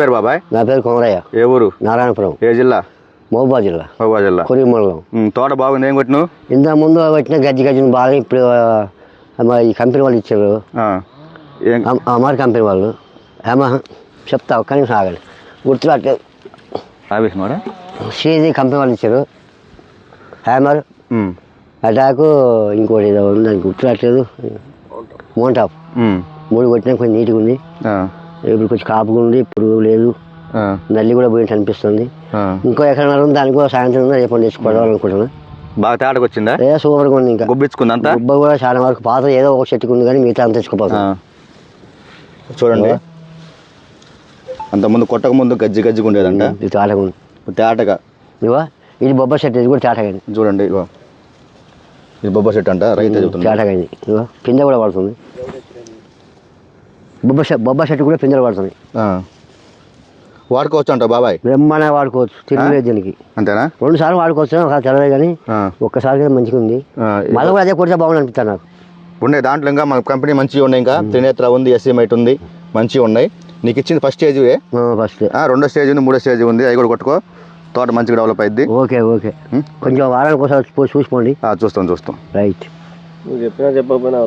పేరు బాబాయ్? నా పేరు కొమరయ్య. ఏ ఊరు? నారాయణపురం. ఏ జిల్లా? మహబూబాద్ జిల్లా. మహబూబా జిల్లా. ఉమ్, తోట బాగుంది ఏం కొట్టినావు? ఇంత ముందు వచ్చిన గజ్జి గజ్జిని బాగా ఇప్పుడు ఈ కంపెనీ వాళ్ళు ఇచ్చారు. అమర్ కంపెనీ వాళ్ళు. ఏమా చెప్తా ఒక్క నిమిషం ఆగండి. గుర్తురాట్లేదు ఆవేశమాడా శ్రీది కంపెనీ వాళ్ళు ఇచ్చారు. హ్యామర్. అటాకు ఇంకోటి ఏదో ఉంది దానికి గుర్తురాట్లేదు మోంటాప్ మూడు కొట్టినా కొంచెం నీట్గా ఉంది. ఇప్పుడు కొంచెం కాపుగా ఉంది పురుగు లేదు. నల్లి కూడా పోయినట్టు అనిపిస్తుంది. ఇంకో ఎక్కడ ఉంది? దానికి కూడా సాయంత్రం రేపు తెచ్చుకోవాలనుకుంటున్నాను బాగా తేటకు వచ్చిందా? ఏ సూపర్గా ఉంది ఇంకా. గుబ్బిచ్చుకుంది అంతా? గుబ్బ కూడా చాలా వరకు పాత ఏదో ఒక చెట్టుకు ఉంది కానీ మిగతా అంత ఆ. తెచ్చుకోపోతాం చూడండి అంతకుముందు కొట్టక ముందు గజ్జి గజ్జిగా ఉండేదంట. ఇది తేటగా ఉంది. తేటగా ఇవా ఇది బొబ్బ చెట్టు ఇది కూడా తేటగా చూడండి ఇగో ఇది బొబ్బ చెట్టు అంట రైతు తేటగా అయింది ఇవా పిందె కూడా పడుతుంది. బొబ్బ బొబ్బ చెట్టు కూడా పిందెలు పడుతుంది ఆ. వాడుకోవచ్చు అంట బాబాయ్? బ్రహ్మాండంగా వాడుకోవచ్చు తినలేదు దీనికి. అంతేనా? రెండు సార్లు వాడుకోవచ్చు ఒక తెలవదు కానీ. ఒక్కసారి మంచిగా ఉంది. మళ్ళీ కూడా అదే కొడితే బాగుంది అనిపిస్తాను నాకు. ఉండే దాంట్లో ఇంకా మన కంపెనీ మంచిగా ఉన్నాయి ఇంకా. త్రినేత్ర ఉంది ఎస్సీమైట్ ఉంది మంచిగా ఉన్నాయి. నీకు ఇచ్చింది ఫస్ట్ స్టేజ్ ఫస్ట్ రెండో స్టేజ్ ఉంది మూడో స్టేజ్ ఉంది. అవి కూడా కొట్టుకో. తోట మంచిగా డెవలప్ అయింది ఓకే ఓకే. కొంచెం వారానికి ఒకసారి చూసిపోండి చూస్తాం చూస్తాం. రైట్ నువ్వు చెప్పినా చెప్పకపోయినా